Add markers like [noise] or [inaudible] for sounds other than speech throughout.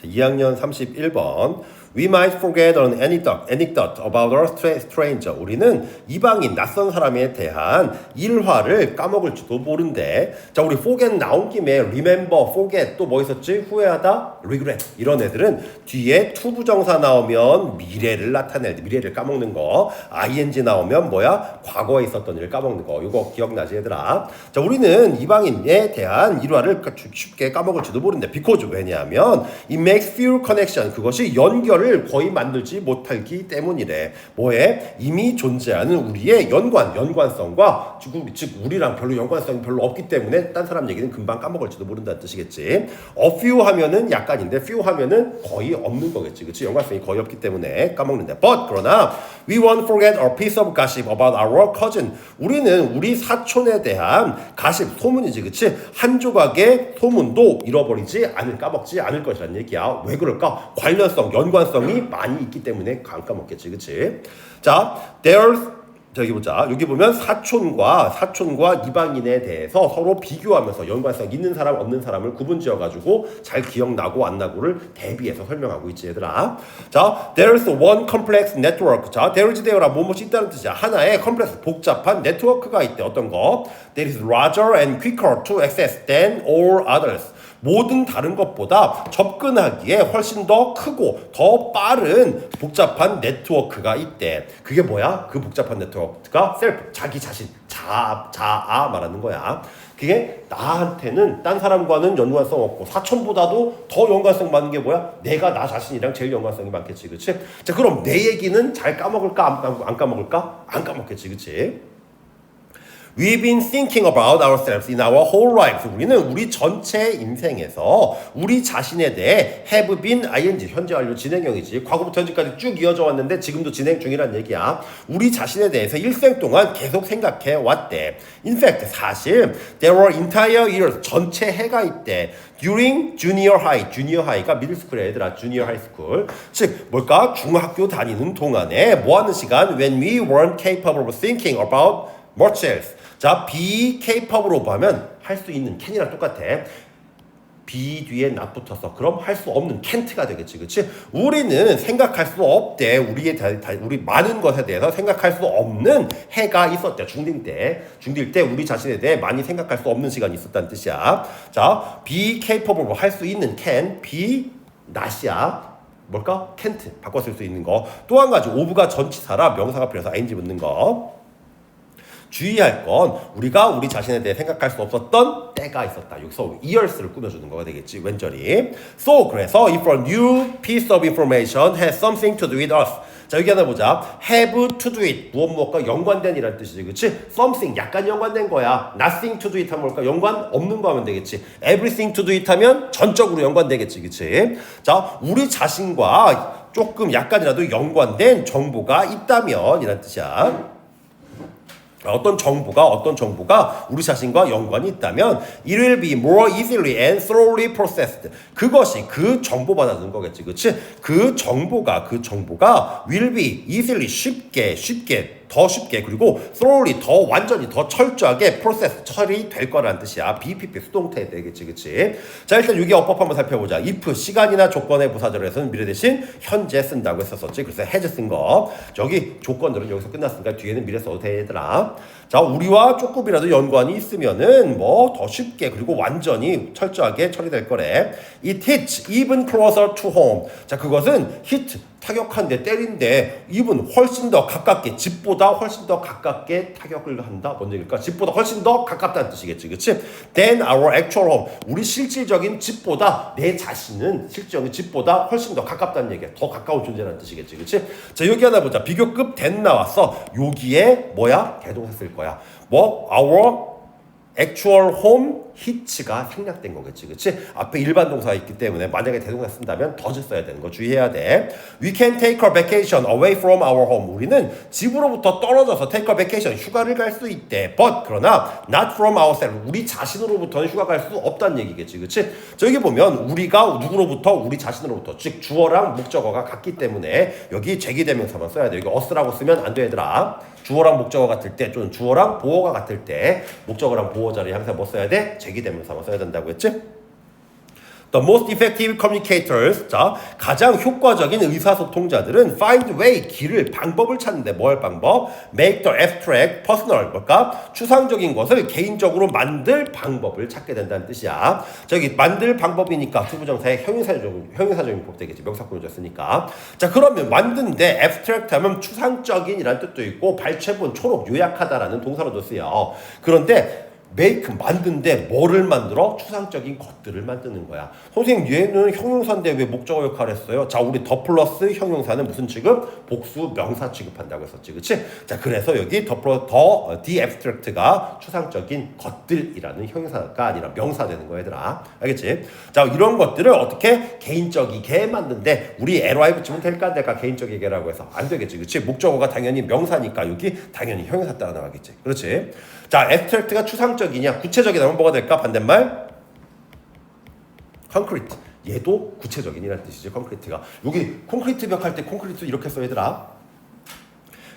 자, 2학년 31번. We might forget an anecdote, anecdote stra- stranger. 우리는 이방인 낯선 사람에 대한 일화를 까먹을지도 모른대. 자, 우리 forget 나온 김에 remember, forget 또 뭐 있었지? 후회하다, regret. 이런 애들은 뒤에 to 부정사 나오면 미래를 나타낼 때 미래를 까먹는 거. ing 나오면 뭐야? 과거에 있었던 일을 까먹는 거. 이거 기억나지 얘들아? 자, 우리는 이방인에 대한 일화를 쉽게 까먹을지도 모른대. because 왜냐하면 it makes few connection. 그것이 연결 을 거의 만들지 못하기 때문이래. 뭐에 이미 존재하는 우리의 연관, 연관성과 즉, 우리- 즉 우리랑 별로 연관성이 별로 없기 때문에 딴 사람 얘기는 금방 까먹을지도 모른다는 뜻이겠지. a few 하면은 약간인데 few 하면은 거의 없는 거겠지. 그치? 연관성이 거의 없기 때문에 까먹는데. But 그러나 we won't forget a piece of gossip about our cousin. 우리는 우리 사촌에 대한 가십, 소문이지. 그치? 한 조각의 소문도 잃어버리지 않을, 까먹지 않을 것이라는 얘기야. 왜 그럴까? 관련성, 연관성 이 많이 있기 때문에 안 까먹겠지. 그치? 자, there's 저기 보자. 여기 보면 사촌과 사촌과 이방인에 대해서 서로 비교하면서 연관성 있는 사람 없는 사람을 구분 지어 가지고 잘 기억나고 안 나고를 대비해서 설명하고 있지 얘들아. 자, there's one complex network. 자, there is there라 뭐뭐이 있다는 뜻이야. 하나의 컴플렉스 복잡한 네트워크가 있대. 어떤 거? That is larger and quicker to access than all others. 모든 다른 것보다 접근하기에 훨씬 더 크고 더 빠른 복잡한 네트워크가 있대. 그게 뭐야? 그 복잡한 네트워크가 셀프, 자기 자신, 자, 자아 말하는 거야. 그게 나한테는 딴 사람과는 연관성 없고 사촌보다도 더 연관성 많은 게 뭐야? 내가 나 자신이랑 제일 연관성이 많겠지, 그치? 자, 그럼 내 얘기는 잘 까먹을까 안, 까- 안 까먹을까? 안 까먹겠지, 그치? We've been thinking about ourselves in our whole lives. 우리는 우리 전체 인생에서 우리 자신에 대해 have been ing 현재 완료 진행형이지. 과거부터 현재까지 쭉 이어져 왔는데 지금도 진행 중이란 얘기야. 우리 자신에 대해서 일생 동안 계속 생각해 왔대. In fact, 사실 there were entire years 전체 해가 있대. During junior high, junior high가 school의 애들아, junior high school. 즉 뭘까? 중학교 다니는 동안에 뭐 하는 시간? When we weren't capable of thinking about much else. 자, capable of 하면 할 수 있는 can이랑 똑같아. be 뒤에 not 붙어서 그럼 할 수 없는 can't가 되겠지, 그렇지? 우리는 생각할 수 없대. 우리의 다, 다- 우리 많은 것에 대해서 생각할 수 없는 해가 있었대. 중딩 때, 중딩 때 우리 자신에 대해 많이 생각할 수 없는 시간이 있었다는 뜻이야. 자, be capable 할수 있는 can, be not이야. 뭘까? can't 바꿔 쓸 수 있는 거. 또 한 가지 오브가 전치사라 명사가 필요해서 ing 붙는 거. 주의할 건 우리가 우리 자신에 대해 생각할 수 없었던 때가 있었다. 여기서 years를 꾸며주는 거가 되겠지. 왼절이. So 그래서 if a new piece of information has something to do with us. 자 여기 하나 보자. have to do it 무엇 무엇과 연관된 이라는 뜻이지, 그렇지? Something 약간 연관된 거야. Nothing to do it 하면 뭘까? 연관 없는 거 하면 되겠지. Everything to do it 하면 전적으로 연관되겠지, 그렇지? 자 우리 자신과 조금 약간이라도 연관된 정보가 있다면 이란 뜻이야. 어떤 정보가 어떤 정보가 우리 자신과 연관이 있다면 it will be more easily and thoroughly processed. 그것이 그 정보 받아주는 거겠지, 그렇지? 그 정보가 그 정보가 will be easily 쉽게 쉽게 더 쉽게 그리고 thoroughly 더 완전히 더 철저하게 process 처리될 거라는 뜻이야. BPP 수동태 되겠지, 그렇지? 자 일단 여기 어법 한번 살펴보자. if 시간이나 조건의 부사절에서는 미래 대신 현재 쓴다고 했었었지. 그래서 has 쓴 거. 저기 조건들은 여기서 끝났으니까 뒤에는 미래 써도 돼 얘들아. 자 우리와 조금이라도 연관이 있으면은 뭐 더 쉽게 그리고 완전히 철저하게 처리될 거래. It hits even closer to home. 자 그것은 hit 타격한데 때린데 even 훨씬 더 가깝게 집보다 훨씬 더 가깝게 타격을 한다. 뭔 얘기일까? 집보다 훨씬 더 가깝다는 뜻이겠지, 그렇지? Than our actual home. 우리 실질적인 집보다 내 자신은 실질적인 집보다 훨씬 더 가깝다는 얘기야. 더 가까운 존재라는 뜻이겠지, 그렇지? 자 여기 하나 보자. 비교급 than 나왔어. 여기에 뭐야? 대동사 쓸거 야. 뭐 our actual home hit가 생략된 거겠지, 그렇지? 앞에 일반 동사가 있기 때문에 만약에 대동사 쓴다면 더즈 써야 되는 거 주의해야 돼. We can take a vacation away from our home. 우리는 집으로부터 떨어져서 take a vacation 휴가를 갈 수 있대. But 그러나 not from ourselves. 우리 자신으로부터는 휴가 갈 수 없다는 얘기겠지, 그렇지? 저기 보면 우리가 누구로부터 우리 자신으로부터 즉 주어랑 목적어가 같기 때문에 여기 제기대명사만 써야 돼. 여기 us라고 쓰면 안 돼, 얘들아. 주어랑 목적어 같을 때, 또는 주어랑 보어가 같을 때, 목적어랑 보어 자리에 항상 뭐 써야 돼? 제기대명사만 써야 된다고 했지? The most effective communicators, 자 가장 효과적인 의사소통자들은 find way 길을 방법을 찾는데 뭐할 방법? Make the abstract personal, 뭘까? 추상적인 것을 개인적으로 만들 방법을 찾게 된다는 뜻이야. 저기 만들 방법이니까 투부정사의 형용사적인 형용사적인 법 되겠지. 명사구문이었으니까. 자 그러면 만드는데 abstract 하면 추상적인이라는 뜻도 있고 발췌본 초록 요약하다라는 동사로도 쓰여. 그런데 make 만든데 뭐를 만들어? 추상적인 것들을 만드는 거야. 선생님 얘는 형용사인데 왜 목적어 역할을 했어요? 자 우리 더 플러스 형용사는 무슨 취급? 복수 명사 취급한다고 했었지, 그렇지? 자 그래서 여기 더 플러 더 the abstract가 추상적인 것들이라는 형용사가 아니라 명사 되는 거야, 얘들아. 알겠지? 자 이런 것들을 어떻게 개인적이게 만든데 우리 ly 붙이면 될까 안 될까 개인적이게라고 해서 안 되겠지, 그렇지? 목적어가 당연히 명사니까 여기 당연히 형용사 따라 나가겠지, 그렇지? 자, abstract가 추상적이냐, 구체적이냐면 뭐가 될까? 반대말? concrete. 얘도 구체적인이라는 뜻이죠. 콘크리트가. 여기 콘크리트 벽 할 때 콘크리트 이렇게 써 얘들아.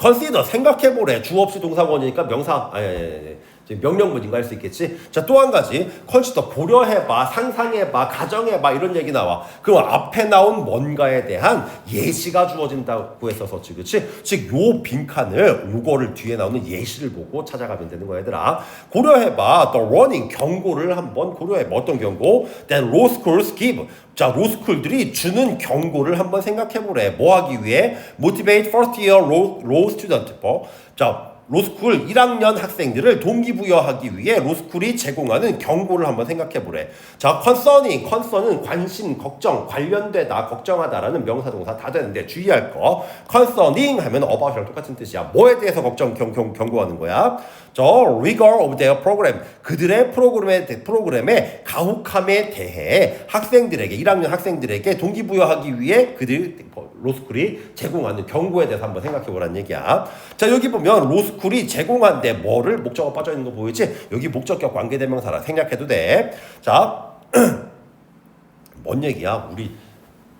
consider 생각해보래. 주 없이 동사원이니까 명사 아니, 아니, 아니. 지금 명령문인가 할 수 있겠지. 자, 또 한 가지. consider 고려해봐, 상상해봐, 가정해봐 이런 얘기 나와. 그럼 앞에 나온 뭔가에 대한 예시가 주어진다고 했어서 그렇지. 즉, 요 빈칸을 요거를 뒤에 나오는 예시를 보고 찾아가면 되는 거야, 얘들아. 고려해봐. the warning 경고를 한번 고려해봐. 어떤 경고? Then law schools give. 자, 로스쿨들이 주는 경고를 한번 생각해보래. 뭐 하기 위해? Motivate first year law, law student. 뭐? 자, 로스쿨 1학년 학생들을 동기부여하기 위해 로스쿨이 제공하는 경고를 한번 생각해 보래. 자, concerning, concern은 관심, 걱정, 관련되다, 걱정하다라는 명사 동사 다 되는데 주의할 거. concerning 하면 about이랑 똑같은 뜻이야. 뭐에 대해서 걱정, 경, 경, 경고하는 거야? 저 rigor of their program, 그들의 프로그램에, 프로그램의 가혹함에 대해 학생들에게, 1학년 학생들에게 동기부여하기 위해 그들, 로스쿨이 제공하는 경고에 대해서 한번 생각해 보라는 얘기야. 자, 여기 보면 로스쿨이 제공한데 뭐를 목적어 빠져 있는 거 보이지? 여기 목적격 관계 대명사라 생략해도 돼. 자, [clears throat] 뭔 얘기야? 우리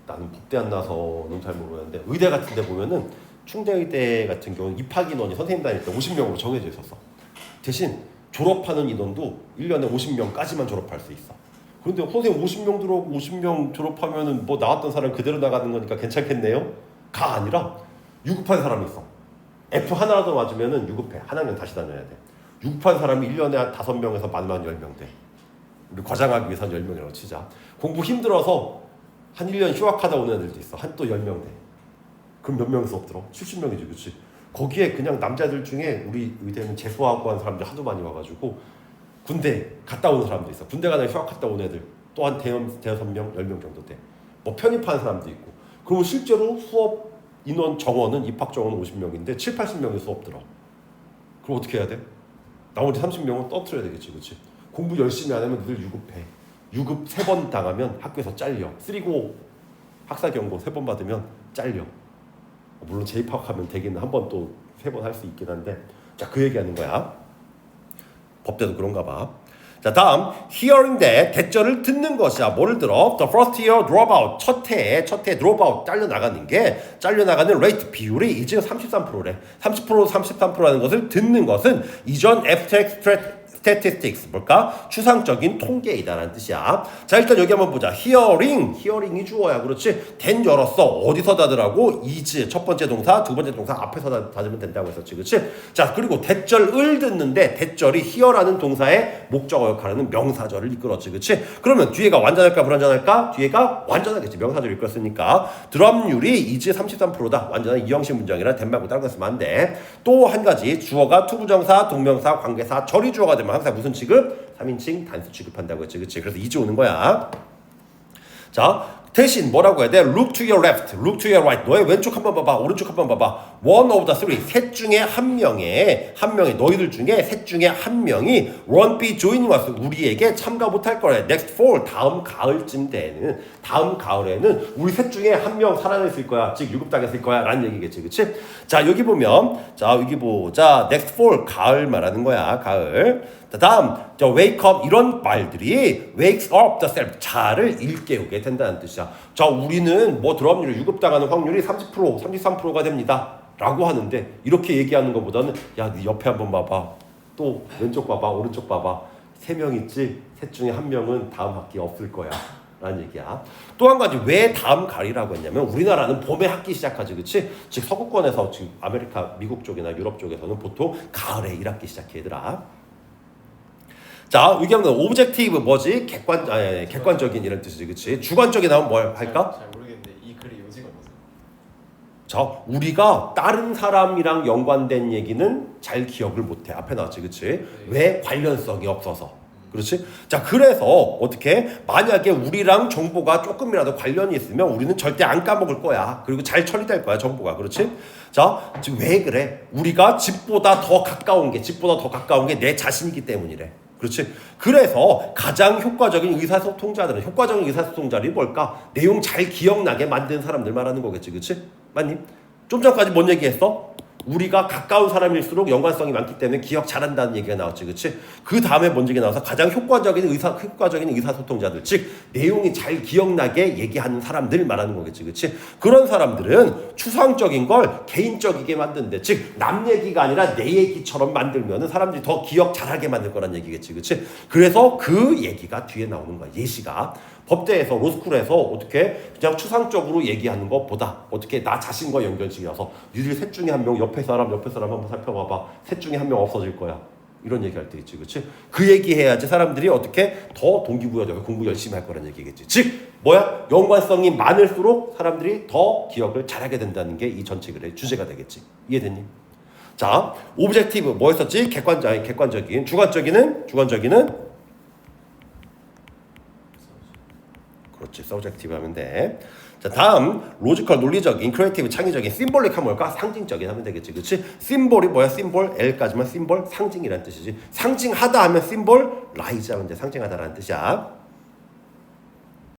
나는 국대 안 나서는 잘 모르겠는데 의대 같은 데 보면은 충대의대 같은 경우는 입학 인원이 선생님 다닐 때 50명으로 정해져 있었어. 대신 졸업하는 인원도 1년에 50명까지만 졸업할 수 있어. 그런데 선생님 50명 들어오고 50명 졸업하면은 뭐 나왔던 사람 그대로 나가는 거니까 괜찮겠네요? 가 아니라 유급한 사람이 있어. F 하나라도 맞으면은 유급해. 한 학년 다시 다녀야 돼. 유급한 사람이 1년에 한 5명에서 만만 10명 돼. 우리 과장하기 위해서 한 10명이라고 치자. 공부 힘들어서 한 1년 휴학하다 오는 애들도 있어. 한 또 10명 돼. 그럼 몇명 수업 들어? 70명이지, 그치? 거기에 그냥 남자들 중에 우리 의대는 재수하고 한 사람들 하도 많이 와가지고 군대 갔다 오는 사람도 있어. 군대 가다 휴학 갔다 온 애들 또 한 대여, 대여섯 명, 열 명 정도 돼. 뭐 편입하는 사람도 있고. 그리고 실제로 수업 인원 정원은 입학 정원은 50명인데 7, 80명이 수업 들어. 그럼 어떻게 해야 돼? 나머지 30명은 떠들어야 되겠지, 그렇지? 공부 열심히 안 하면 늘 유급해. 유급 세 번 당하면 학교에서 잘려. 쓰리고 학사 경고 세 번 받으면 잘려. 물론 재입학하면 되긴 한번 또 세 번 할 수 있긴 한데 자 그 얘기하는 거야. 법대도 그런가 봐. 자 다음 hearing인데 대절을 듣는 것이야. 뭐를 들어? The first year dropout 첫 해에 첫해 dropout 잘려 나가는 게 잘려 나가는 rate 비율이 이제 33%래. 30% 33%라는 것을 듣는 것은 이전 abstract statistics 뭘까? 추상적인 통계이다라는 뜻이야. 자 일단 여기 한번 보자. hearing, hearing이 주어야 그렇지. 된 열었어. 어디서 닫으라고? is 첫 번째 동사, 두 번째 동사 앞에서 닫- 닫으면 된다고 했었지, 그렇지? 자 그리고 대절을 듣는데 대절이 hear라는 동사의 목적어 역할하는 명사절을 이끌었지, 그렇지? 그러면 뒤에가 완전할까 불완전할까? 뒤에가 완전하겠지. 명사절을 이끌었으니까 드럼률이 is 33%다. 완전한 이형식 문장이라 덴마크 다른 거 쓰면 안 돼. 또 한 가지 주어가 투부정사, 동명사, 관계사, 절이 주어가 되면 항상 무슨 취급? 3인칭 단수 취급한다고 했지, 그렇지? 그래서 이제 오는 거야. 자, 대신 뭐라고 해야 돼? Look to your left, look to your right. 너의 왼쪽 한번 봐봐, 오른쪽 한번 봐봐. One of the three. 셋 중에 한 명의 한 명의 너희들 중에 셋 중에 한 명이 won't be joining us. 우리에게 참가 못할 거래. Next fall. 다음 가을쯤 되는 다음 가을에는 우리 셋 중에 한 명 살아냈을 거야. 즉 유급당했을 거야 라는 얘기겠지, 그렇지? 자 여기 보면 자 여기 보자. Next fall 가을 말하는 거야. 가을. 자, 다음 저 wake up 이런 말들이 wakes up the self 자를 일깨우게 된다는 뜻이야. 자 우리는 뭐 드럼률 유급당하는 확률이 30% 33%가 됩니다. 라고 하는데 이렇게 얘기하는 것보다는 야네 옆에 한번 봐봐. 또 왼쪽 봐봐 오른쪽 봐봐 세 명 있지 셋 중에 한 명은 다음 학기 없을 거야. 라는 얘기야. 또 한 가지 왜 다음 가을이라고 했냐면 우리나라는 봄에 학기 시작하지, 그렇지? 즉 서구권에서 지금 아메리카, 미국 쪽이나 유럽 쪽에서는 보통 가을에 1학기 시작해 얘들아. 자, 여기 하면 오브젝티브 뭐지? 객관, 아니, 객관적인 이런 뜻이지, 그렇지? 주관적인 하면 뭘 할까? 잘, 잘 모르겠는데 이 글의 요지가 뭐죠? 자, 우리가 다른 사람이랑 연관된 얘기는 잘 기억을 못해. 앞에 나왔지, 그렇지? 왜 관련성이 없어서. 그렇지? 자, 그래서 어떻게 만약에 우리랑 정보가 조금이라도 관련이 있으면 우리는 절대 안 까먹을 거야. 그리고 잘 처리될 거야, 정보가. 그렇지? 자, 지금 왜 그래? 우리가 집보다 더 가까운 게, 집보다 더 가까운 게 내 자신이기 때문이래. 그렇지? 그래서 가장 효과적인 의사소통자들은 효과적인 의사소통자들이 뭘까? 내용 잘 기억나게 만든 사람들 말하는 거겠지, 그렇지? 맞니? 좀 전까지 뭔 얘기했어? 우리가 가까운 사람일수록 연관성이 많기 때문에 기억 잘한다는 얘기가 나왔지, 그렇지? 그 다음에 뭔 얘기가 나와서 가장 효과적인 의사 효과적인 의사소통자들, 즉 내용이 잘 기억나게 얘기하는 사람들 말하는 거겠지, 그렇지? 그런 사람들은 추상적인 걸 개인적이게 만드는데, 즉 남 얘기가 아니라 내 얘기처럼 만들면은 사람들이 더 기억 잘하게 만들 거란 얘기겠지, 그렇지? 그래서 그 얘기가 뒤에 나오는 거야, 예시가. 법대에서 로스쿨에서 어떻게 그냥 추상적으로 얘기하는 것보다 어떻게 나 자신과 연결지어서 니들 셋 중에 한 명 옆에 사람 옆에 사람 한번 살펴봐봐. 셋 중에 한 명 없어질 거야. 이런 얘기할 때 있지 그렇지 그 얘기 해야지 사람들이 어떻게 더 동기부여되고 공부 열심히 할 거란 얘기겠지. 즉 뭐야? 연관성이 많을수록 사람들이 더 기억을 잘하게 된다는 게 이 전체 글의 주제가 되겠지. 이해됐니? 자 오브젝티브 뭐였었지? 객관적 객관적인 주관적인은 주관적인은 그렇지. 서브젝티브 하면 돼. 자 다음 로지컬 논리적인 크리에이티브 창의적인 심볼릭 하면 뭘까 상징적인 하면 되겠지. 그렇지? 심볼이 뭐야? 심볼 L까지만 심볼 상징이라는 뜻이지. 상징하다 하면 심볼 라이즈 하면 돼. 상징하다라는 뜻이야